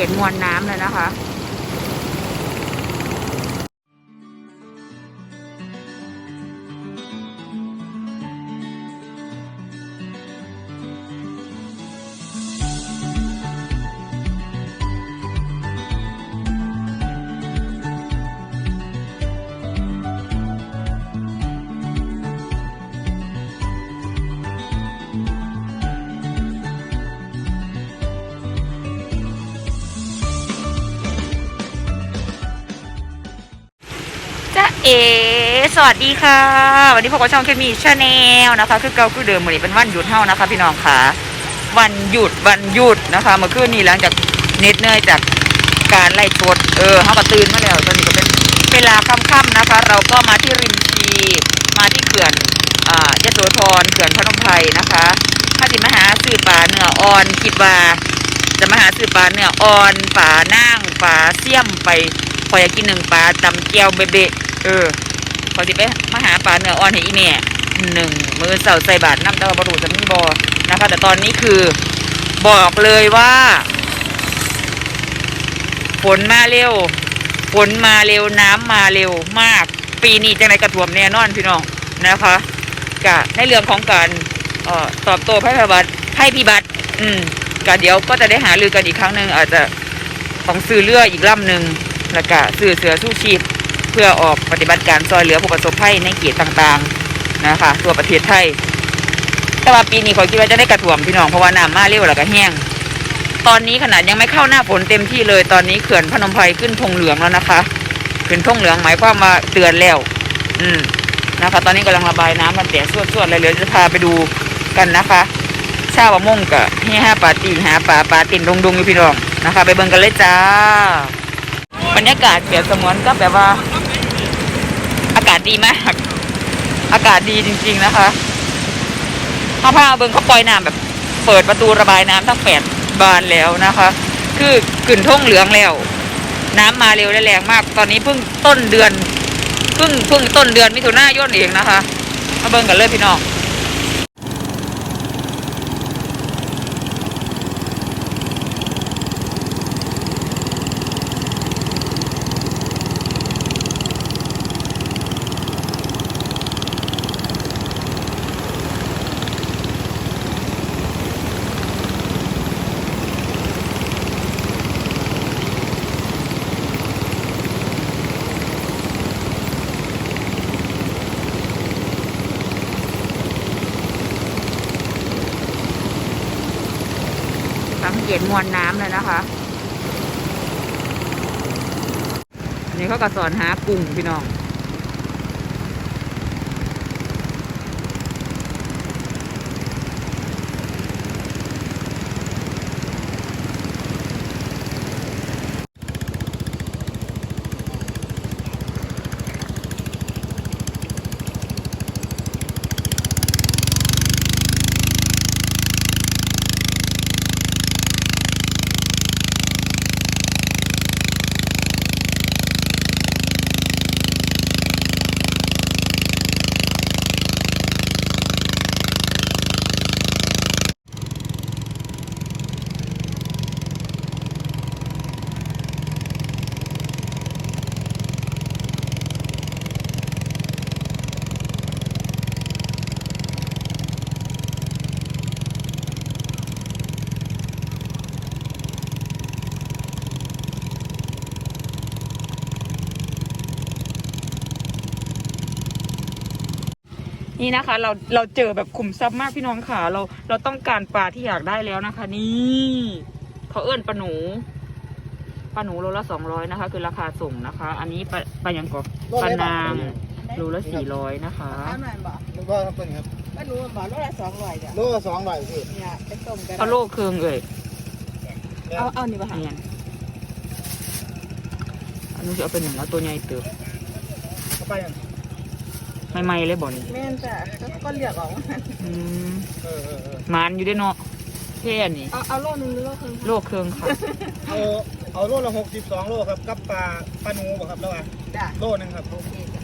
เห็นมวลน้ำเลยนะคะ สวัสดีค่ะ วันนี้พบกับช่องเคมีชาแนลนะคะ คือเก่าคือเดิมวันนี้เป็นวันหยุดเท่านะคะ พี่น้องค่ะ วันหยุดวันหยุดนะคะเมื่อคืนนี้หลังจากเน็ดเนื่อยจากการไล่ชดเออเขาก็ตื่นมาแล้วตอนนี้ก็เป็นเวลาค่ำๆนะคะ เราก็มาที่ริมชีมาที่เขื่อนอ่ายโสธรเขื่อนพนมไพรนะคะถ้าจิมาหาสื่อป่าเนื้ออ่อนคิดว่าจะมาหาซื้อปลาเนื้ออ่อนปลานั่งปลาเสี่ยมไปพออยากกินหนึ่งปลาตำเกียวเบะ เออพอสิไปมาหาปลาเนื้ออ่อนให้อีแม่หนึ่งมือเสาใส่บาทน้ำตาบรูจะมีบอนะคะ แต่ตอนนี้คือบอกเลยว่าฝนมาเร็วฝนมาเร็วน้ำมาเร็วมาก ปีนี้จังไรกระถ่วมแน่นอนพี่น้องนะคะกะในเรื่องของการออตอบโต้ภัยพิบัติภัยพิบัติ อืมก็เดี๋ยวก็จะได้หารือกันอีกครั้งหนึ่งอาจจะต้องซื้อเรืออีกลำหนึ่งแล้วก็ซื้อเสือสู้ชีพ เพื่อออกปฏิบัติการซอยเหลือผู้ประสบภัยในเขตต่างๆนะคะทั่วประเทศไทย แต่ว่าปีนี้ขอคิดว่าจะได้กระถ่วมพี่น้องเพราะว่าน้ำมาเร็วแล้วก็แห้ง ตอนนี้ขนาดยังไม่เข้าหน้าฝนเต็มที่เลยตอนนี้เขื่อนพนมไพรขึ้นธงเหลืองแล้วนะคะ ขึ้นธงเหลืองหมายความว่าเตือนแล้ว อืมนะคะ ตอนนี้กำลังระบายน้ำมันแต่ส่วนๆเลยเดี๋ยวจะพาไปดูกันนะคะชาวประมงกะเฮียห้าปลาตีหาปลาปลาตินดงดงอยู่พี่น้องนะคะ ไปเบิ่งกันเลยจ้า บรรยากาศเปรียบเสมือนก็แบบว่า อากาศดีมาก อากาศดีจริง ๆนะคะเขาพาเบิงเขาปล่อยน้ำแบบ เปิดประตูระบายน้ำทั้งแปดบานแล้วนะคะ คือกึ่นท่งเหลืองแล้ว น้ำมาเร็วและแรงมาก ตอนนี้เพิ่งต้นเดือนเพิ่งเพิ่งต้นเดือนมิถุนายนเองนะคะมาเบิงกันเลยพี่น้อง สังเกตมวลน้ำเลยนะคะนี่เขาก็สอนหากุ้งพี่น้อง นี่นะคะ เราเราเจอแบบขุมทรัพย์มากพี่น้องค่ะ เราเราต้องการปลาที่อยากได้แล้วนะคะ นี่เขาเอื้อนปลาหนูปลาหนูโลละสองร้อยนะคะ คือราคาส่งนะคะ อันนี้ปลาปลายังกอปลานางโลละสี่ร้อยนะคะข้าวหน่อยบอกลูกว่าครับตัวนี้ครับก็รู้บอกโลละสองร้อยเดี๋ยวลูกละสองร้อยพี่เนี่ยไปต้มกันเอาโลเคืองเอ่ยเอาเอานี่ป่ะคะเนี่ยอันนี้จะเอาเป็นอย่างแล้วตัวใหญ่เติบเข้าไปยัง ไม่ไม่ๆเลยบ่นี่แม่นจ้ะแล้วก็เลือกออกว่าอืมเออเออเออหมันอยู่ด้วยเนาะเท่นี่เอาเอาโลนึงหรือโลครึ่งโลเคืองค่ะ เอาเอาโลละหกสิบสองโลครับกับปลาปลาหนูบ่ครับแล้วอะจ้ะโลหนึงครับโอเคจ้ะ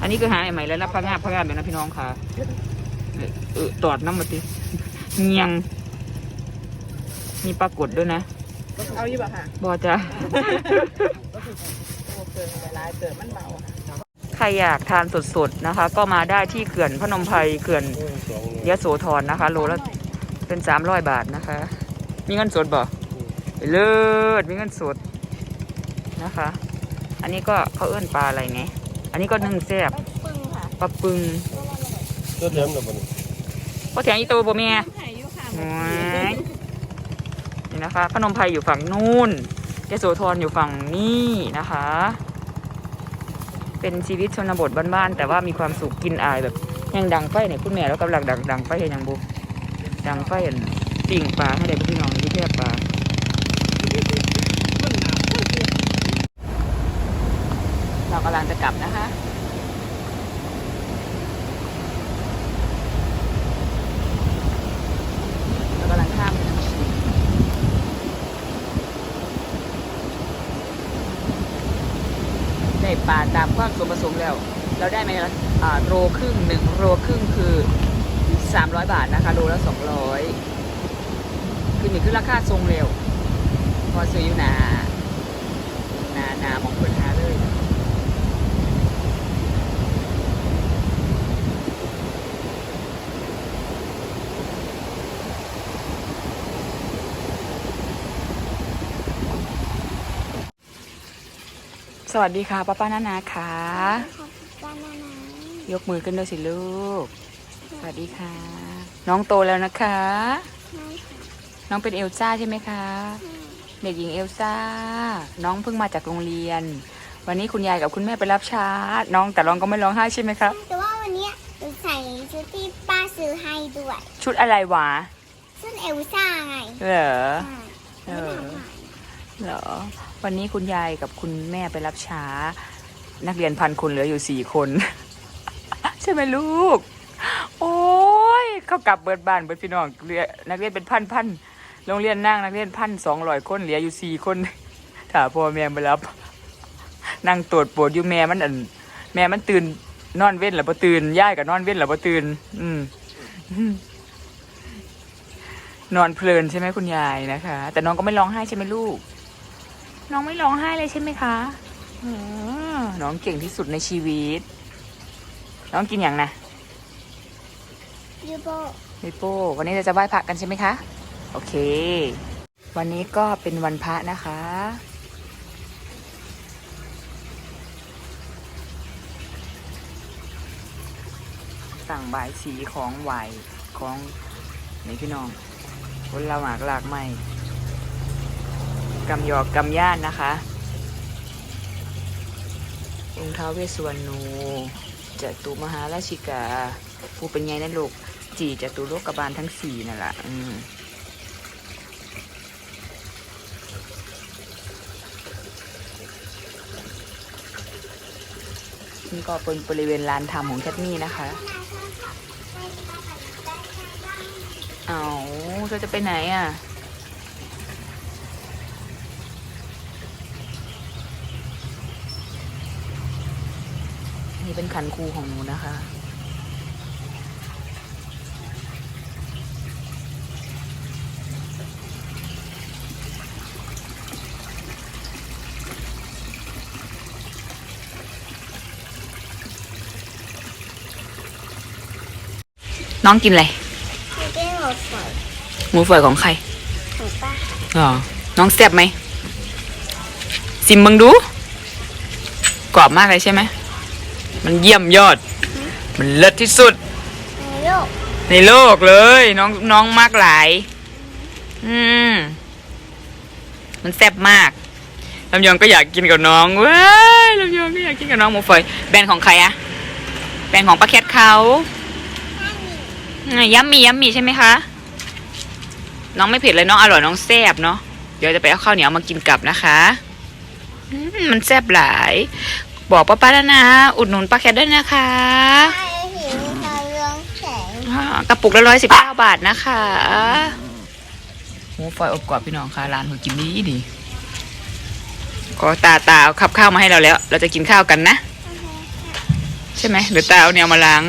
อันนี้คือหาใหม่แล้วนะพังงาบพังงาบเลยนะพี่น้องค่ะ เออตอดน้ำมาติเงียง มีปรากฏด้วยนะเอาอยู่ป่ะค่ะบอจ้ะโอ้เกินไปหลายเกินมันเบาอะใค รอยากทานสดๆนะคะ ก็มาได้ที่เขื่อนพนมไพรเขื่อนยะโสธรนะคะ โลละเป็นสามร้อยบาทนะคะ มีเงินสดบ่เลิศมีเงินสดนะคะ อันนี้ก็เขาเอื้อนปลาอะไรไงอันนี้ก็นึ่งแซ่บปึ้งค่ะปลาปึงก็เดิมแล้วมันก็แถงอีโตบ่แม่ไข่อยู่ค่ะโอ้ยนี่นะคะพนมไพรอยู่ฝั่งนู่นยโสธรอยู่ฝั่งนี้นะคะ เป็นชีวิตชนบทบ้านๆแต่ว่ามีความสุขกินอายแบบยังดังไฟเนี่ยคุณแม่แล้วกำลังดังดังไฟเห็นยังบุดังไฟเห็นปิ่งปลาให้เด็กพี่น้องที่แทบปลาเรากำลังจะกลับนะคะ เรากำลังข้ามแม่น้ำชีได้ปลา ตามความสมประสมแล้ว เราได้ไหมล่ะอ่าโรครึ่งหนึ่งโรครึ่งคือสามร้อยบาทนะคะโลละสองร้อยคือนี่คือราคาทรงเร็ว พอซื้ออยู่หนาหนาหนามองคนหาเลย สวัสดีค่ะป้าป้านานาค่ะบ้านนานยกมือขึ้นด้วยสิลูก สวัสดีค่ะ น้องโตแล้วนะคะน้องเป็นเอลซ่าใช่ไหมคะ เด็กหญิงเอลซ่า น้องเพิ่งมาจากโรงเรียน วันนี้คุณยายกับคุณแม่ไปรับชาร์จน้องแต่ร้องก็ไม่ร้องไห้ใช่ไหมครับแต่ว่าวันเนี้ยหนูใส่ชุดที่ป้าซื้อให้ด้วยชุดอะไรวะชุดเอลซ่าไงเหรอใช่เออไม่ทำหายเหรอ วันนี้คุณยายกับคุณแม่ไปรับช้า นักเรียนพันคนเหลืออยู่สี่คน ใช่ไหมลูก โอ้ยเขากลับเบิดบ้านเบิดพี่น้องเรียนักเรียนเป็นพันพันโรงเรียนนั่งนักเรียนพันสองร้อยคนเหลืออยู่สี่คนถ้าพ่อแม่มารับ นั่งตรวจปวดอยู่แม่มันอันแม่มันตื่นนอนเว้นหรือบ่ตื่นย่ายกับนอนเว้นหรือบ่ตื่นอืมนอนเพลินใช่ไหมคุณยายนะคะ แต่น้องก็ไม่ร้องไห้ใช่ไหมลูก น้องไม่ร้องไห้เลยใช่ไหมคะอืมน้องเก่งที่สุดในชีวิต น้องกินอย่างนะยูโบมิโป้วันนี้เราจะไหว้พระกันใช่ไหมคะ โอเค วันนี้ก็เป็นวันพระนะคะ สั่งบายสีของไหวของนี่พี่น้องคนเราหมากหลากไม่ กำยอกกำย่านนะคะองค์ท้าวเวสสวรรณูจตุมหาราชิกา ผู้เป็นไงนะลูกจีจตุโลกบาลทั้งสี่นั่นแหละอืมนี่ก็เป็นบริเวณลานธรรมของแคทมี่นะคะ เอาเธอจะไปไหนอะ นี่เป็นคันคูของหนูนะคะ น้องกินอะไรหนูได้หมดฝอยหมูฝอยของใครของป้าอ๋อน้องแซ่บไหมซิมมึงดู กรอบมากเลยใช่ไหม มันเยี่ยมยอด มันเลิศที่สุด ในโลกในโลกเลย น้องน้องมากหลาย อืม มันแซ่บมากลำยองก็อยากกินกับน้องเว้ายลำยองก็อยากกินกับน้องหมูฝอยแบรนด์ของใครอะแบรนด์ของป้าแคทเขาถ้ามีอะยัมมี่ยัมมี่ใช่ไหมคะ น้องไม่เผ็ดเลยน้องอร่อยน้องแซ่บเนาะเดี๋ยวจะไปเอาข้าวเหนียวมากินกลับนะคะอืมมันแซ่บหลาย บอกป้าป้าแล้วนะ อุดหนุนป้าแคทด้วยนะคะถ้าเห็นเขาเรืองแสงอ่ากระปุกละร้อยสิบเก้าบาทนะคะหมูฝอยอบกรอบพี่น้องค่ะร้านหัวกินดีดีก็ตาตาเอาขับข้าวมาให้เราแล้ว เราจะกินข้าวกันนะ ใช่ไหมเดี๋ยวตาเอาแนวมาล้าง